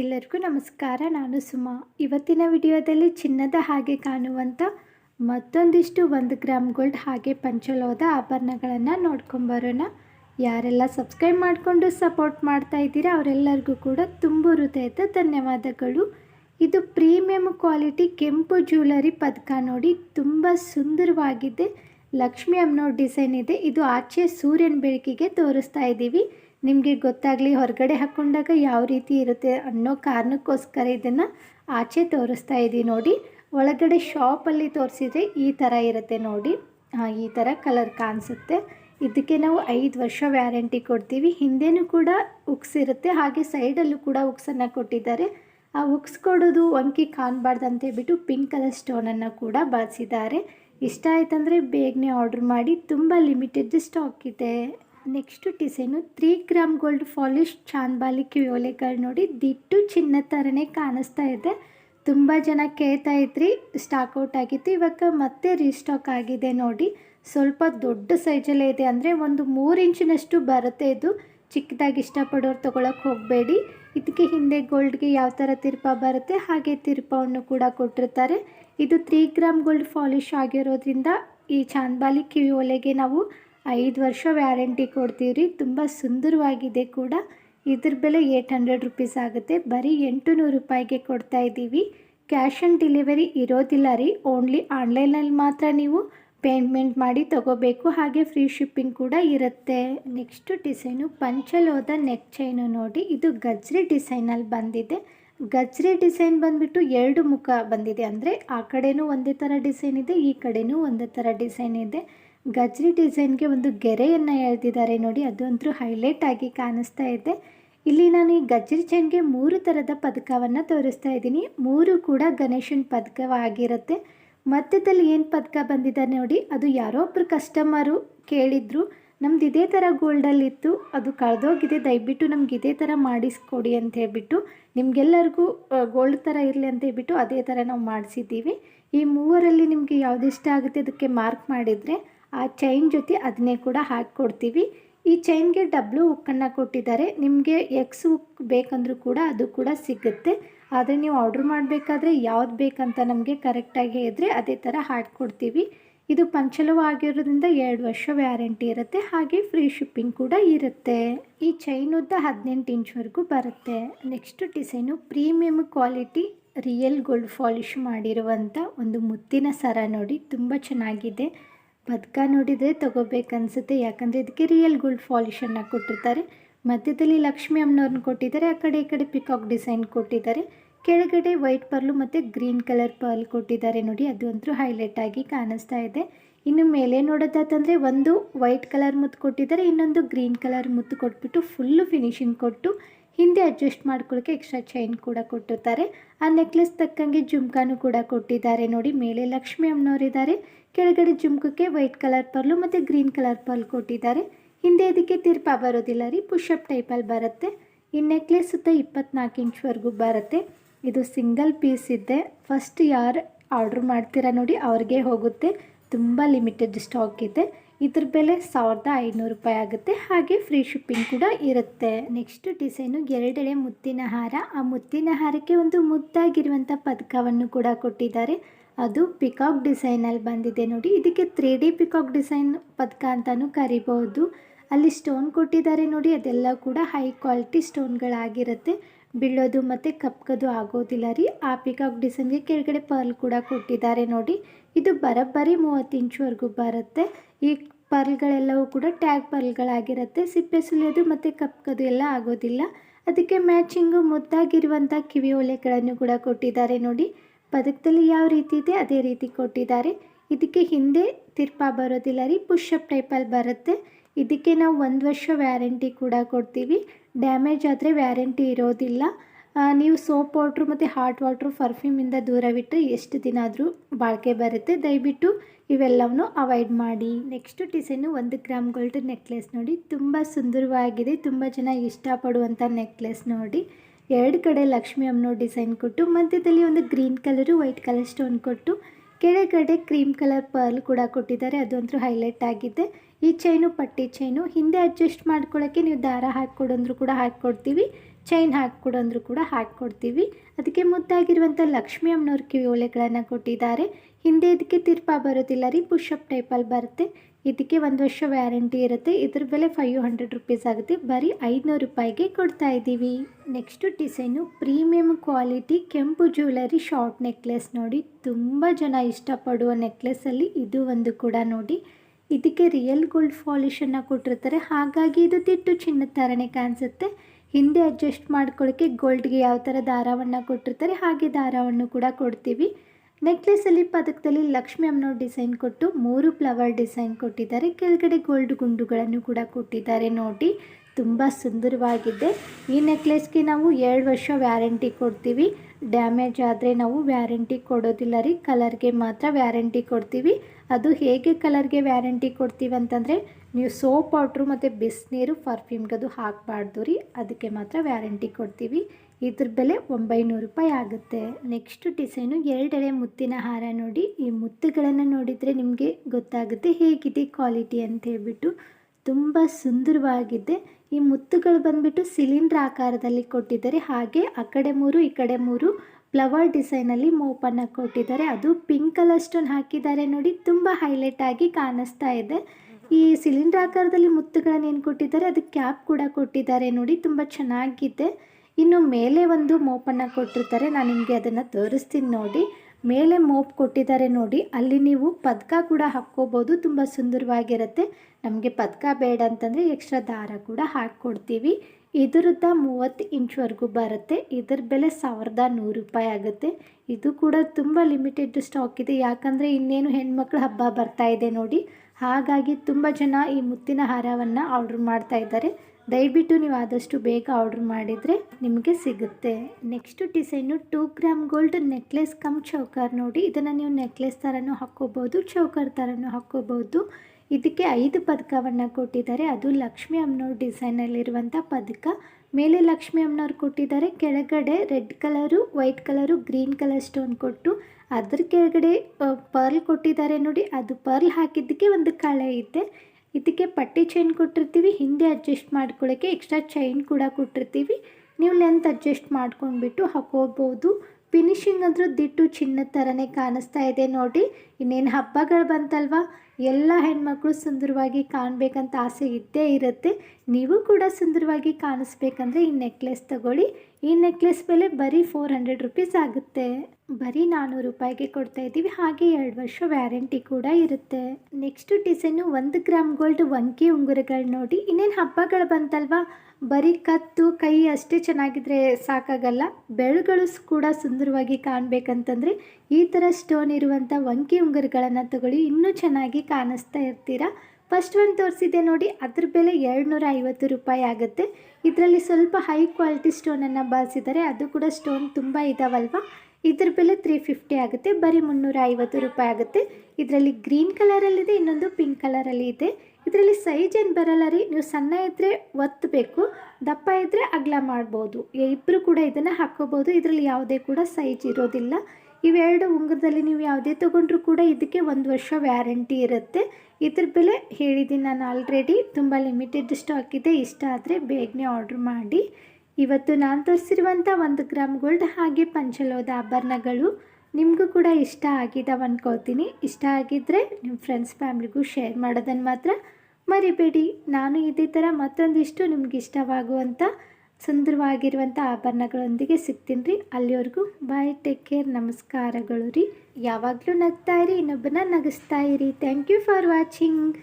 ಎಲ್ಲರಿಗೂ ನಮಸ್ಕಾರ, ನಾನು ಸುಮಾ. ಇವತ್ತಿನ ವಿಡಿಯೋದಲ್ಲಿ ಚಿನ್ನದ ಹಾಗೆ ಕಾಣುವಂಥ ಮತ್ತೊಂದಿಷ್ಟು ಒಂದು ಗ್ರಾಮ್ ಗೋಲ್ಡ್ ಹಾಗೆ ಪಂಚಲೋದ ಆಭರಣಗಳನ್ನು ನೋಡ್ಕೊಂಬರೋಣ ಯಾರೆಲ್ಲ ಸಬ್ಸ್ಕ್ರೈಬ್ ಮಾಡಿಕೊಂಡು ಸಪೋರ್ಟ್ ಮಾಡ್ತಾ ಇದ್ದೀರಾ, ಅವರೆಲ್ಲರಿಗೂ ಕೂಡ ತುಂಬ ಹೃದಯದ ಧನ್ಯವಾದಗಳು. ಇದು ಪ್ರೀಮಿಯಂ ಕ್ವಾಲಿಟಿ ಕೆಂಪು ಜ್ಯುವೆಲರಿ ಪದಕ ನೋಡಿ ತುಂಬ ಸುಂದರವಾಗಿದೆ. ಲಕ್ಷ್ಮಿ ಅನ್ನೋ ಡಿಸೈನ್ ಇದೆ. ಇದು ಆಚೆ ಸೂರ್ಯನ ಬೆಳಕಿಗೆ ತೋರಿಸ್ತಾ ಇದ್ದೀವಿ. ನಿಮಗೆ ಗೊತ್ತಾಗಲಿ, ಹೊರಗಡೆ ಹಾಕ್ಕೊಂಡಾಗ ಯಾವ ರೀತಿ ಇರುತ್ತೆ ಅನ್ನೋ ಕಾರಣಕ್ಕೋಸ್ಕರ ಇದನ್ನು ಆಚೆ ತೋರಿಸ್ತಾ ಇದ್ದೀವಿ ನೋಡಿ. ಒಳಗಡೆ ಶಾಪಲ್ಲಿ ತೋರಿಸಿದ್ರೆ ಈ ಥರ ಇರುತ್ತೆ ನೋಡಿ. ಈ ಥರ ಕಲರ್ ಕಾಣಿಸುತ್ತೆ. ಇದಕ್ಕೆ ನಾವು ಐದು ವರ್ಷ ವ್ಯಾರಂಟಿ ಕೊಡ್ತೀವಿ. ಹಿಂದೆನೂ ಕೂಡ ಉಕ್ಸ್ ಇರುತ್ತೆ. ಹಾಗೆ ಸೈಡಲ್ಲೂ ಕೂಡ ಉಕ್ಸನ್ನು ಕೊಟ್ಟಿದ್ದಾರೆ. ಆ ಉಕ್ಸ್ ಕೊಡೋದು ಒಂಕಿ ಕಾಣಬಾರ್ದು ಬಿಟ್ಟು ಪಿಂಕ್ ಕಲರ್ ಸ್ಟೋನನ್ನು ಕೂಡ ಬಳಸಿದ್ದಾರೆ. ಇಷ್ಟ ಆಯ್ತಂದರೆ ಬೇಗನೆ ಆರ್ಡ್ರ್ ಮಾಡಿ. ತುಂಬ ಲಿಮಿಟೆಡ್ ಸ್ಟಾಕ್ ಇದೆ. Next design three gram gold polish chandbali ಕಿವಿಯೋಲೆಗಳು ನೋಡಿ, ದಿಟ್ಟು ಚಿನ್ನ ಥರನೇ ಕಾಣಿಸ್ತಾ ಇದೆ. ತುಂಬ ಜನ ಕೇಳ್ತಾ ಇದ್ರಿ ಸ್ಟಾಕ್ ಔಟ್ ಆಗಿತ್ತು. ಇವಾಗ ಮತ್ತೆ ರೀಸ್ಟಾಕ್ ಆಗಿದೆ ನೋಡಿ. ಸ್ವಲ್ಪ ದೊಡ್ಡ ಸೈಜಲ್ಲೇ ಇದೆ ಅಂದರೆ ಒಂದು ಮೂರು ಇಂಚಿನಷ್ಟು ಬರುತ್ತೆ ಇದು. ಚಿಕ್ಕದಾಗಿ ಇಷ್ಟಪಡೋರು ತೊಗೊಳಕ್ಕೆ ಹೋಗಬೇಡಿ. ಇದಕ್ಕೆ ಹಿಂದೆ ಗೋಲ್ಡ್ಗೆ ಯಾವ ಥರ ತಿರುಪ ಬರುತ್ತೆ, ಹಾಗೆ ತಿರುಪವನ್ನು ಕೂಡ ಕೊಟ್ಟಿರ್ತಾರೆ. ಇದು ತ್ರೀ ಗ್ರಾಮ್ ಗೋಲ್ಡ್ ಫಾಲಿಶ್ ಆಗಿರೋದ್ರಿಂದ ಈ ಚಾಂದ್ಬಾಲಿ ಕಿವಿ ಒಲೆಗೆ ನಾವು ಐದು ವರ್ಷ ವ್ಯಾರಂಟಿ ಕೊಡ್ತೀವಿ ರೀ ತುಂಬ ಸುಂದರವಾಗಿದೆ ಕೂಡ. ಇದ್ರ ಬೆಲೆ ಏಯ್ಟ್ ಹಂಡ್ರೆಡ್ ರುಪೀಸ್ ಆಗುತ್ತೆ. ಬರೀ ಎಂಟು ನೂರು ರೂಪಾಯಿಗೆ ಕೊಡ್ತಾ ಇದ್ದೀವಿ. ಕ್ಯಾಶ್ ಆನ್ ಡೆಲಿವರಿ ಇರೋದಿಲ್ಲ ರೀ. ಓನ್ಲಿ ಆನ್ಲೈನಲ್ಲಿ ಮಾತ್ರ ನೀವು ಪೇಮೆಂಟ್ ಮಾಡಿ ತಗೋಬೇಕು. ಹಾಗೆ ಫ್ರೀ ಶಿಪ್ಪಿಂಗ್ ಕೂಡ ಇರುತ್ತೆ. ನೆಕ್ಸ್ಟು ಡಿಸೈನು ಪಂಚಲೋದ ನೆಕ್ ಚೈನು ನೋಡಿ. ಇದು ಗಜ್ರಿ ಡಿಸೈನಲ್ಲಿ ಬಂದಿದೆ. ಗಜ್ರಿ ಡಿಸೈನ್ ಬಂದ್ಬಿಟ್ಟು ಎರಡು ಮುಖ ಬಂದಿದೆ. ಅಂದರೆ ಆ ಕಡೆನೂ ಒಂದೇ ಥರ ಡಿಸೈನ್ ಇದೆ, ಈ ಕಡೆನೂ ಒಂದೇ ಥರ ಡಿಸೈನ್ ಇದೆ. ಗಜ್ರಿ ಡಿಸೈನ್ಗೆ ಒಂದು ಗೆರೆಯನ್ನು ಎಳೆದಿದ್ದಾರೆ ನೋಡಿ ಅದಂತೂ ಹೈಲೈಟ್ ಆಗಿ ಕಾಣಿಸ್ತಾ ಇದೆ. ಇಲ್ಲಿ ನಾನು ಈ ಗಜ್ರಿ ಚೈನ್ಗೆ ಮೂರು ಥರದ ಪದಕವನ್ನು ತೋರಿಸ್ತಾ ಇದ್ದೀನಿ. ಮೂರು ಕೂಡ ಗಣೇಶನ ಪದಕವಾಗಿರುತ್ತೆ. ಮಧ್ಯದಲ್ಲಿ ಏನು ಪದಕ ಬಂದಿದೆ ನೋಡಿ, ಅದು ಯಾರೋ ಒಬ್ಬರು ಕಸ್ಟಮರು ಕೇಳಿದ್ರು, ನಮ್ದು ಇದೇ ಥರ ಗೋಲ್ಡಲ್ಲಿತ್ತು ಅದು ಕಳೆದೋಗಿದೆ, ದಯವಿಟ್ಟು ನಮ್ಗೆ ಇದೇ ಥರ ಮಾಡಿಸ್ಕೊಡಿ ಅಂತ ಹೇಳ್ಬಿಟ್ಟು, ನಿಮಗೆಲ್ಲರಿಗೂ ಗೋಲ್ಡ್ ಥರ ಇರಲಿ ಅಂತ ಹೇಳ್ಬಿಟ್ಟು ಅದೇ ಥರ ನಾವು ಮಾಡಿಸಿದ್ದೀವಿ. ಈ ಮೂವರಲ್ಲಿ ನಿಮಗೆ ಯಾವ್ದು ಇಷ್ಟ ಆಗುತ್ತೆ ಅದಕ್ಕೆ ಮಾರ್ಕ್ ಮಾಡಿದರೆ ಆ ಚೈನ್ ಜೊತೆ ಅದನ್ನೇ ಕೂಡ ಹಾಕಿಕೊಡ್ತೀವಿ ಈ ಚೈನ್ಗೆ ಡಬ್ಲು ಹುಕ್ಕನ್ನು ಕೊಟ್ಟಿದ್ದಾರೆ. ನಿಮಗೆ ಎಕ್ಸ್ ಹುಕ್ ಬೇಕಂದ್ರೂ ಕೂಡ ಅದು ಕೂಡ ಸಿಗುತ್ತೆ. ಆದರೆ ನೀವು ಆರ್ಡ್ರ್ ಮಾಡಬೇಕಾದ್ರೆ ಯಾವ್ದು ಬೇಕಂತ ನಮಗೆ ಕರೆಕ್ಟಾಗಿ ಇದ್ದರೆ ಅದೇ ಥರ ಹಾಕಿಕೊಡ್ತೀವಿ ಇದು ಪಂಚಲವ ಆಗಿರೋದ್ರಿಂದ ಎರಡು ವರ್ಷ ವ್ಯಾರಂಟಿ ಇರುತ್ತೆ. ಹಾಗೆ ಫ್ರೀ ಶಿಪ್ಪಿಂಗ್ ಕೂಡ ಇರುತ್ತೆ. ಈ ಚೈನ್ ಉದ್ದ ಹದಿನೆಂಟು ಇಂಚ್ವರೆಗೂ ಬರುತ್ತೆ. Next design premium quality real gold polish ಮಾಡಿರುವಂಥ ಒಂದು ಮುತ್ತಿನ ಸರ ನೋಡಿ. ತುಂಬ ಚೆನ್ನಾಗಿದೆ. ಪದಕ ನೋಡಿದರೆ ತೊಗೋಬೇಕನ್ಸುತ್ತೆ. ಯಾಕಂದರೆ ಇದಕ್ಕೆ ರಿಯಲ್ ಗೋಲ್ಡ್ ಫಾಲಿಶನ್ನು ಕೊಟ್ಟಿರ್ತಾರೆ. ಮಧ್ಯದಲ್ಲಿ ಲಕ್ಷ್ಮಿ ಅಮ್ಮನವ್ರನ್ನ ಕೊಟ್ಟಿದ್ದಾರೆ. ಆ ಕಡೆ ಈ ಕಡೆ ಪಿಕಾಕ್ ಡಿಸೈನ್ ಕೊಟ್ಟಿದ್ದಾರೆ. ಕೆಳಗಡೆ ವೈಟ್ ಪರ್ಲು ಮತ್ತು ಗ್ರೀನ್ ಕಲರ್ ಪರ್ಲ್ ಕೊಟ್ಟಿದ್ದಾರೆ ನೋಡಿ. ಅದು ಅಂತೂ ಹೈಲೈಟ್ ಆಗಿ ಕಾಣಿಸ್ತಾ ಇದೆ. ಇನ್ನು ಮೇಲೆ ನೋಡೋದಾತಂದರೆ ಒಂದು ವೈಟ್ ಕಲರ್ ಮುತ್ತು ಕೊಟ್ಟಿದ್ದಾರೆ. ಇನ್ನೊಂದು ಗ್ರೀನ್ ಕಲರ್ ಮುತ್ತು ಕೊಟ್ಬಿಟ್ಟು ಫುಲ್ಲು ಫಿನಿಶಿಂಗ್ ಕೊಟ್ಟು ಹಿಂದೆ ಅಡ್ಜಸ್ಟ್ ಮಾಡ್ಕೊಳ್ಳೋಕ್ಕೆ ಎಕ್ಸ್ಟ್ರಾ ಚೈನ್ ಕೂಡ ಕೊಟ್ಟಿರ್ತಾರೆ. ಆ ನೆಕ್ಲೆಸ್ ತಕ್ಕಂಗೆ ಜುಮ್ಕಾನು ಕೂಡ ಕೊಟ್ಟಿದ್ದಾರೆ ನೋಡಿ. ಮೇಲೆ ಲಕ್ಷ್ಮಿ ಅಮ್ಮನವರಿದ್ದಾರೆ ಕೆಳಗಡೆ ಜುಮ್ಕಕ್ಕೆ ವೈಟ್ ಕಲರ್ ಪರ್ಲು ಮತ್ತು ಗ್ರೀನ್ ಕಲರ್ ಪರ್ಲ್ ಕೊಟ್ಟಿದ್ದಾರೆ. ಹಿಂದೆ ಇದಕ್ಕೆ ತಿರ್ಪ ಬರೋದಿಲ್ಲ ರೀ. ಪುಷಪ್ ಟೈಪಲ್ಲಿ ಬರುತ್ತೆ. ಈ ನೆಕ್ಲೆಸ್ ಸುತ್ತ ಇಪ್ಪತ್ನಾಲ್ಕು ಇಂಚ್ವರೆಗೂ ಬರುತ್ತೆ. ಇದು ಸಿಂಗಲ್ ಪೀಸ್ ಇದೆ. ಫಸ್ಟ್ ಯಾರು ಆರ್ಡ್ರ್ ಮಾಡ್ತೀರಾ ನೋಡಿ, ಅವ್ರಿಗೆ ಹೋಗುತ್ತೆ. ತುಂಬ ಲಿಮಿಟೆಡ್ ಸ್ಟಾಕ್ ಇದೆ. ಇದ್ರ ಬೆಲೆ ಸಾವಿರದ ಐನೂರು ರೂಪಾಯಿ ಆಗುತ್ತೆ. ಹಾಗೆ ಫ್ರೀ ಶಿಪ್ಪಿಂಗ್ ಕೂಡ ಇರುತ್ತೆ. ನೆಕ್ಸ್ಟ್ ಡಿಸೈನು ಎರಡೆಳೆ ಮುತ್ತಿನ ಹಾರ. ಆ ಮುತ್ತಿನ ಹಾರಕ್ಕೆ ಒಂದು ಮುದ್ದಾಗಿರುವಂಥ ಪದಕವನ್ನು ಕೂಡ ಕೊಟ್ಟಿದ್ದಾರೆ. ಅದು ಪಿಕಾಕ್ ಡಿಸೈನಲ್ಲಿ ಬಂದಿದೆ ನೋಡಿ. ಇದಕ್ಕೆ ತ್ರೀ ಡಿ ಪಿಕಾಕ್ ಡಿಸೈನ್ ಪದಕ ಅಂತಲೂ ಕರಿಬಹುದು. ಅಲ್ಲಿ ಸ್ಟೋನ್ ಕೊಟ್ಟಿದ್ದಾರೆ ನೋಡಿ. ಅದೆಲ್ಲ ಕೂಡ ಹೈ ಕ್ವಾಲಿಟಿ ಸ್ಟೋನ್ಗಳಾಗಿರುತ್ತೆ ಬೀಳೋದು ಮತ್ತು ಕಪ್ಕೋದು ಆಗೋದಿಲ್ಲ ರೀ. ಆ ಪಿಕಾಕ್ ಡಿಸೈನ್ಗೆ ಕೆಳಗಡೆ ಪರ್ಲ್ ಕೂಡ ಕೊಟ್ಟಿದ್ದಾರೆ ನೋಡಿ. ಇದು ಬರೋಬ್ಬರಿ ಮೂವತ್ತು ಇಂಚುವರೆಗೂ ಬರುತ್ತೆ. ಈ ಪರ್ಲ್ಗಳೆಲ್ಲವೂ ಕೂಡ ಟ್ಯಾಗ್ ಪರ್ಲ್ಗಳಾಗಿರುತ್ತೆ. ಸಿಪ್ಪೆ ಸುಲಿಯೋದು ಮತ್ತು ಕಪ್ಕೋದು ಎಲ್ಲ ಆಗೋದಿಲ್ಲ. ಅದಕ್ಕೆ ಮ್ಯಾಚಿಂಗು ಮುದ್ದಾಗಿರುವಂಥ ಕಿವಿ ಒಲೆಗಳನ್ನು ಕೂಡ ಕೊಟ್ಟಿದ್ದಾರೆ ನೋಡಿ. ಪದಕದಲ್ಲಿ ಯಾವ ರೀತಿ ಇದೆ ಅದೇ ರೀತಿ ಕೊಟ್ಟಿದ್ದಾರೆ. ಇದಕ್ಕೆ ಹಿಂದೆ ತಿರ್ಪಾ ಬರೋದಿಲ್ಲ ರೀ ಪುಷಪ್ ಟೈಪಲ್ಲಿ ಬರುತ್ತೆ. ಇದಕ್ಕೆ ನಾವು ಒಂದು ವರ್ಷ ವ್ಯಾರಂಟಿ ಕೂಡ ಕೊಡ್ತೀವಿ. ಡ್ಯಾಮೇಜ್ ಆದರೆ ವ್ಯಾರಂಟಿ ಇರೋದಿಲ್ಲ. ನೀವು ಸೋಪ್ ವಾಟ್ರು ಮತ್ತು ಹಾಟ್ ವಾಟ್ರು ಪರ್ಫ್ಯೂಮಿಂದ ದೂರವಿಟ್ಟರೆ ಎಷ್ಟು ದಿನ ಆದರೂ ಬಾಳಿಕೆ ಬರುತ್ತೆ. ದಯವಿಟ್ಟು ಇವೆಲ್ಲವನ್ನು ಅವಾಯ್ಡ್ ಮಾಡಿ. ನೆಕ್ಸ್ಟ್ ಡಿಸೈನು ಒಂದು ಗ್ರಾಮ್ ಗೋಲ್ಡ್ ನೆಕ್ಲೆಸ್ ನೋಡಿ. ತುಂಬ ಸುಂದರವಾಗಿದೆ. ತುಂಬ ಜನ ಇಷ್ಟಪಡುವಂಥ ನೆಕ್ಲೆಸ್ ನೋಡಿ. ಎರಡು ಕಡೆ ಲಕ್ಷ್ಮಿ ಅಮ್ಮನೋ ಡಿಸೈನ್ ಕೊಟ್ಟು, ಮಧ್ಯದಲ್ಲಿ ಒಂದು green colour white colour stone ಕೊಟ್ಟು, ಕೆಳಗಡೆ ಕ್ರೀಮ್ ಕಲರ್ ಪರ್ಲ್ ಕೂಡ ಕೊಟ್ಟಿದ್ದಾರೆ. ಅದಂತೂ ಹೈಲೈಟ್ ಆಗಿದೆ. ಈ ಚೈನು ಪಟ್ಟಿ ಚೈನು ಹಿಂದೆ ಅಡ್ಜಸ್ಟ್ ಮಾಡ್ಕೊಳ್ಳೋಕ್ಕೆ ನೀವು ದಾರ ಹಾಕ್ಕೊಡಂದ್ರೂ ಕೂಡ ಹಾಕ್ಕೊಡ್ತೀವಿ. ಚೈನ್ ಹಾಕ್ಕೊಡು ಅಂದರೂ ಕೂಡ ಹಾಕ್ಕೊಡ್ತೀವಿ. ಅದಕ್ಕೆ ಮುದ್ದಾಗಿರುವಂಥ ಲಕ್ಷ್ಮಿ ಅಮ್ಮನವ್ರ ಕಿವಿಯೋಲೆಗಳನ್ನು ಕೊಟ್ಟಿದ್ದಾರೆ. ಹಿಂದೆ ಇದಕ್ಕೆ ತಿರ್ಪ ಬರೋದಿಲ್ಲ ರೀ ಪುಷಪ್ ಟೈಪಲ್ಲಿ ಬರುತ್ತೆ. ಇದಕ್ಕೆ ಒಂದು ವರ್ಷ ವ್ಯಾರಂಟಿ ಇರುತ್ತೆ. ಇದ್ರ ಬೆಲೆ ಫೈವ್ ಹಂಡ್ರೆಡ್ ರುಪೀಸ್ ಆಗುತ್ತೆ. ಬರೀ ಐದುನೂರು ರೂಪಾಯಿಗೆ ಕೊಡ್ತಾ ಇದ್ದೀವಿ. ನೆಕ್ಸ್ಟು ಡಿಸೈನು ಪ್ರೀಮಿಯಂ ಕ್ವಾಲಿಟಿ ಕೆಂಪು ಜ್ಯುವೆಲರಿ ಶಾರ್ಟ್ ನೆಕ್ಲೆಸ್ ನೋಡಿ. ತುಂಬ ಜನ ಇಷ್ಟಪಡುವ ನೆಕ್ಲೆಸ್ಸಲ್ಲಿ ಇದು ಒಂದು ಕೂಡ ನೋಡಿ. ಇದಕ್ಕೆ ರಿಯಲ್ ಗೋಲ್ಡ್ ಫಾಲಿಶನ್ನು ಕೊಟ್ಟಿರ್ತಾರೆ. ಹಾಗಾಗಿ ಇದು ತಿಟ್ಟು ಚಿನ್ನದ ಥರನೇ ಕಾಣಿಸುತ್ತೆ. ಹಿಂದೆ ಅಡ್ಜಸ್ಟ್ ಮಾಡ್ಕೊಳ್ಳೋಕ್ಕೆ ಗೋಲ್ಡ್ಗೆ ಯಾವ ಥರ ದಾರವನ್ನು ಕೊಟ್ಟಿರ್ತಾರೆ, ಹಾಗೆ ದಾರವನ್ನು ಕೂಡ ಕೊಡ್ತೀವಿ. ನೆಕ್ಲೆಸಲ್ಲಿ ಪದಕದಲ್ಲಿ ಲಕ್ಷ್ಮಿ ಅಮ್ಮನವ್ರು ಡಿಸೈನ್ ಕೊಟ್ಟು ಮೂರು ಫ್ಲವರ್ ಡಿಸೈನ್ ಕೊಟ್ಟಿದ್ದಾರೆ. ಕೆಳಗಡೆ ಗೋಲ್ಡ್ ಗುಂಡುಗಳನ್ನು ಕೂಡ ಕೊಟ್ಟಿದ್ದಾರೆ ನೋಡಿ. ತುಂಬ ಸುಂದರವಾಗಿದೆ. ಈ ನೆಕ್ಲೆಸ್ಗೆ ನಾವು ಎರಡು ವರ್ಷ ವ್ಯಾರಂಟಿ ಕೊಡ್ತೀವಿ. ಡ್ಯಾಮೇಜ್ ಆದರೆ ನಾವು ವ್ಯಾರಂಟಿ ಕೊಡೋದಿಲ್ಲ ರೀ. ಕಲರ್ಗೆ ಮಾತ್ರ ವ್ಯಾರಂಟಿ ಕೊಡ್ತೀವಿ. ಅದು ಹೇಗೆ ಕಲರ್ಗೆ ವ್ಯಾರಂಟಿ ಕೊಡ್ತೀವಿ ಅಂತಂದರೆ ನೀವು ಸೋಪ್ ಪೌಡ್ರು ಮತ್ತು ಬಿಸಿನೀರು ಪರ್ಫ್ಯೂಮ್ಗೆ ಅದು ಹಾಕಬಾರ್ದು ರೀ. ಅದಕ್ಕೆ ಮಾತ್ರ ವ್ಯಾರಂಟಿ ಕೊಡ್ತೀವಿ. ಇದ್ರ ಬೆಲೆ ಒಂಬೈನೂರು ರೂಪಾಯಿ ಆಗುತ್ತೆ. ನೆಕ್ಸ್ಟ್ ಡಿಸೈನು ಎರಡೆಳೆ ಮುತ್ತಿನ ಹಾರ ನೋಡಿ. ಈ ಮುತ್ತುಗಳನ್ನು ನೋಡಿದರೆ ನಿಮಗೆ ಗೊತ್ತಾಗುತ್ತೆ ಹೇಗಿದೆ ಕ್ವಾಲಿಟಿ ಅಂತ ಹೇಳ್ಬಿಟ್ಟು. ತುಂಬ ಸುಂದರವಾಗಿದೆ. ಈ ಮುತ್ತುಗಳು ಬಂದುಬಿಟ್ಟು ಸಿಲಿಂಡ್ರ್ ಆಕಾರದಲ್ಲಿ ಕೊಟ್ಟಿದ್ದಾರೆ. ಹಾಗೆ ಆ ಕಡೆ ಮೂರು, ಈ ಕಡೆ ಮೂರು ಫ್ಲವರ್ ಡಿಸೈನಲ್ಲಿ ಮೋಪನ್ನು ಕೊಟ್ಟಿದ್ದಾರೆ. ಅದು ಪಿಂಕ್ ಕಲರ್ ಸ್ಟೋನ್ ಹಾಕಿದ್ದಾರೆ ನೋಡಿ. ತುಂಬ ಹೈಲೈಟ್ ಆಗಿ ಕಾಣಿಸ್ತಾ ಇದೆ. ಈ ಸಿಲಿಂಡರ್ ಆಕಾರದಲ್ಲಿ ಮುತ್ತುಗಳನ್ನು ಏನು ಕೊಟ್ಟಿದ್ದಾರೆ? ಅದು ಕ್ಯಾಪ್ ಕೂಡ ಕೊಟ್ಟಿದ್ದಾರೆ. ನೋಡಿ, ತುಂಬ ಚೆನ್ನಾಗಿದೆ. ಇನ್ನು ಮೇಲೆ ಒಂದು ಮೋಪನ್ನು ಕೊಟ್ಟಿರ್ತಾರೆ. ನಾನು ನಿಮಗೆ ಅದನ್ನು ತೋರಿಸ್ತೀನಿ ನೋಡಿ. ಮೇಲೆ ಮೋಪ್ ಕೊಟ್ಟಿದ್ದಾರೆ ನೋಡಿ. ಅಲ್ಲಿ ನೀವು ಪದಕ ಕೂಡ ಹಾಕ್ಕೋಬೋದು. ತುಂಬ ಸುಂದರವಾಗಿರುತ್ತೆ. ನಮಗೆ ಪದಕ ಬೇಡ ಅಂತಂದರೆ ಎಕ್ಸ್ಟ್ರಾ ದಾರ ಕೂಡ ಹಾಕ್ಕೊಡ್ತೀವಿ. ಇದರದ್ದು ಮೂವತ್ತು ಇಂಚ್ವರೆಗೂ ಬರುತ್ತೆ. ಇದರ ಬೆಲೆ ಸಾವಿರದ ನೂರು ರೂಪಾಯಿ ಆಗುತ್ತೆ. ಇದು ಕೂಡ ತುಂಬ ಲಿಮಿಟೆಡ್ ಸ್ಟಾಕ್ ಇದೆ. ಯಾಕಂದರೆ ಇನ್ನೇನು ಹೆಣ್ಮಕ್ಳು ಹಬ್ಬ ಬರ್ತಾ ಇದೆ ನೋಡಿ. ಹಾಗಾಗಿ ತುಂಬ ಜನ ಈ ಮುತ್ತಿನ ಹಾರವನ್ನು ಆರ್ಡ್ರ್ ಮಾಡ್ತಾ ಇದ್ದಾರೆ. ದಯವಿಟ್ಟು ನೀವು ಆದಷ್ಟು ಬೇಗ ಆರ್ಡ್ರ್ ಮಾಡಿದರೆ ನಿಮಗೆ ಸಿಗುತ್ತೆ. Next design two gram gold necklace cum choker ನೋಡಿ. ಇದನ್ನು ನೀವು ನೆಕ್ಲೆಸ್ ಥರನೂ ಹಾಕ್ಕೋಬೋದು ಚೌಕರ್ ಥರನೂ ಹಾಕ್ಕೋಬೋದು. ಇದಕ್ಕೆ ಐದು ಪದಕವನ್ನು ಕೊಟ್ಟಿದ್ದಾರೆ. ಅದು ಲಕ್ಷ್ಮಿ ಅಮ್ಮನವ್ರ ಡಿಸೈನಲ್ಲಿರುವಂಥ ಪದಕ. ಮೇಲೆ ಲಕ್ಷ್ಮಿ ಅಮ್ಮನವ್ರು ಕೊಟ್ಟಿದ್ದಾರೆ. ಕೆಳಗಡೆ red colour, white colour, green colour stone ಕೊಟ್ಟು ಅದ್ರ ಕೆಳಗಡೆ ಪರ್ಲ್ ಕೊಟ್ಟಿದ್ದಾರೆ ನೋಡಿ. ಅದು ಪರ್ಲ್ ಹಾಕಿದ್ದಕ್ಕೆ ಒಂದು ಕಳೆ ಇದೆ ಇದಕ್ಕೆ ಪಟ್ಟಿ ಚೈನ್ ಕೊಟ್ಟಿರ್ತೀವಿ. ಹಿಂದೆ ಅಡ್ಜಸ್ಟ್ ಮಾಡ್ಕೊಳ್ಳೋಕ್ಕೆ ಎಕ್ಸ್ಟ್ರಾ ಚೈನ್ ಕೂಡ ಕೊಟ್ಟಿರ್ತೀವಿ. ನೀವು ಲೆಂತ್ ಅಡ್ಜಸ್ಟ್ ಮಾಡ್ಕೊಂಡ್ಬಿಟ್ಟು ಹಾಕೋಬೋದು. ಫಿನಿಶಿಂಗ್ ಅಂದರೂ ದಿಟ್ಟು ಚಿನ್ನದ ಥರನೇ ಕಾಣಿಸ್ತಾ ಇದೆ ನೋಡಿ. ಇನ್ನೇನು ಹಬ್ಬಗಳು ಬಂತಲ್ವ? ಎಲ್ಲ ಹೆಣ್ಮಕ್ಳು ಸುಂದರವಾಗಿ ಕಾಣಬೇಕಂತ ಆಸೆ ಇದ್ದೇ ಇರುತ್ತೆ. ನೀವು ಕೂಡ ಸುಂದರವಾಗಿ ಕಾಣಿಸ್ಬೇಕಂದ್ರೆ ಈ ನೆಕ್ಲೆಸ್ ತಗೊಳ್ಳಿ. ಈ ನೆಕ್ಲೆಸ್ ಬೆಲೆ ಬರೀ ಫೋರ್ ಹಂಡ್ರೆಡ್ ರುಪೀಸ್ ಆಗುತ್ತೆ. ಬರೀ ನಾನ್ನೂರು ರೂಪಾಯಿಗೆ ಕೊಡ್ತಾ ಇದ್ದೀವಿ. ಹಾಗೆ ಎರಡು ವರ್ಷ ವ್ಯಾರಂಟಿ ಕೂಡ ಇರುತ್ತೆ. ನೆಕ್ಸ್ಟ್ ಡಿಸೈನು ಒಂದು ಗ್ರಾಮ್ ಗೋಲ್ಡ್ ವಂಕಿ ಉಂಗುರಗಳು ನೋಡಿ. ಇನ್ನೇನು ಹಬ್ಬಗಳು ಬಂತಲ್ವಾ? ಬರೀ ಕತ್ತು, ಕೈ ಅಷ್ಟೇ ಚೆನ್ನಾಗಿದ್ರೆ ಸಾಕಾಗಲ್ಲ. ಬೆಳುಗಳು ಕೂಡ ಸುಂದರವಾಗಿ ಕಾಣಬೇಕಂತಂದರೆ ಈ ಥರ ಸ್ಟೋನ್ ಇರುವಂಥ ವಂಕಿ ಉಂಗುರಗಳನ್ನು ತಗೊಳ್ಳಿ. ಇನ್ನೂ ಚೆನ್ನಾಗಿ ಕಾಣಿಸ್ತಾ ಇರ್ತೀರಾ? ಫಸ್ಟ್ ಒಂದು ತೋರಿಸಿದೆ ನೋಡಿ, ಅದ್ರ ಬೆಲೆ ಎರಡು ಐವತ್ತು ರೂಪಾಯಿ ಆಗುತ್ತೆ. ಇದರಲ್ಲಿ ಸ್ವಲ್ಪ ಹೈ ಕ್ವಾಲಿಟಿ ಸ್ಟೋನನ್ನು ಬಳಸಿದ್ದಾರೆ ಅದು ಕೂಡ ಸ್ಟೋನ್ ತುಂಬ ಇದಾವಲ್ವ? ಇದ್ರ ಬೆಲೆ ತ್ರೀ ಫಿಫ್ಟಿ ಆಗುತ್ತೆ, ಬರೀ ಮುನ್ನೂರ ಐವತ್ತು ರೂಪಾಯಿ ಆಗುತ್ತೆ. ಇದರಲ್ಲಿ ಗ್ರೀನ್ ಕಲರಲ್ಲಿದೆ ಇನ್ನೊಂದು ಪಿಂಕ್ ಕಲರಲ್ಲಿ ಇದೆ. ಇದರಲ್ಲಿ ಸೈಜ್ ಏನು ಬರಲ್ಲ ರೀ, ನೀವು ಸಣ್ಣ ಇದ್ದರೆ ಒತ್ತಬೇಕು ದಪ್ಪ ಇದ್ದರೆ ಅಗಲ ಮಾಡ್ಬೋದು. ಇಬ್ಬರು ಕೂಡ ಇದನ್ನು ಹಾಕ್ಕೋಬೋದು ಇದರಲ್ಲಿ ಯಾವುದೇ ಕೂಡ ಸೈಜ್ ಇರೋದಿಲ್ಲ. ಇವೆರಡು ಉಂಗುರದಲ್ಲಿ ನೀವು ಯಾವುದೇ ತೊಗೊಂಡ್ರೂ ಕೂಡ ಇದಕ್ಕೆ ಒಂದು ವರ್ಷ ವ್ಯಾರಂಟಿ ಇರುತ್ತೆ. ಇದ್ರ ಬೆಲೆ ಹೇಳಿದ್ದೀನಿ ನಾನು ಆಲ್ರೆಡಿ ತುಂಬ ಲಿಮಿಟೆಡ್ ಸ್ಟಾಕ್ ಇದೆ. ಇಷ್ಟ ಆದರೆ ಬೇಗನೆ ಆರ್ಡ್ರ್ ಮಾಡಿ. ಇವತ್ತು ನಾನು ತೋರಿಸಿರುವಂಥ ಒಂದು ಗ್ರಾಮ್ ಗೋಲ್ಡ್ ಹಾಗೆ ಪಂಚಲೋದ ಆಭರಣಗಳು ನಿಮಗೂ ಕೂಡ ಇಷ್ಟ ಆಗಿದ್ದಾವೆ ಅಂದ್ಕೋತೀನಿ ಇಷ್ಟ ಆಗಿದ್ದರೆ ನಿಮ್ಮ ಫ್ರೆಂಡ್ಸ್ ಫ್ಯಾಮ್ಲಿಗೂ ಶೇರ್ ಮಾಡೋದನ್ನು ಮಾತ್ರ ಮರಿಬೇಡಿ. ನಾನು ಇದೇ ಥರ ಮತ್ತೊಂದಿಷ್ಟು ನಿಮ್ಗೆ ಇಷ್ಟವಾಗುವಂಥ ಸುಂದರವಾಗಿರುವಂಥ ಆಭರಣಗಳೊಂದಿಗೆ ಸಿಗ್ತೀನಿ ರೀ. ಅಲ್ಲಿವರೆಗೂ ಬಾಯ್ ಟೇಕ್ ಕೇರ್ ನಮಸ್ಕಾರಗಳು ರೀ. ಯಾವಾಗಲೂ ನಗ್ತಾ ಇರಿ ಇನ್ನೊಬ್ಬನ ನಗಿಸ್ತಾ ಇರಿ. Thank you for watching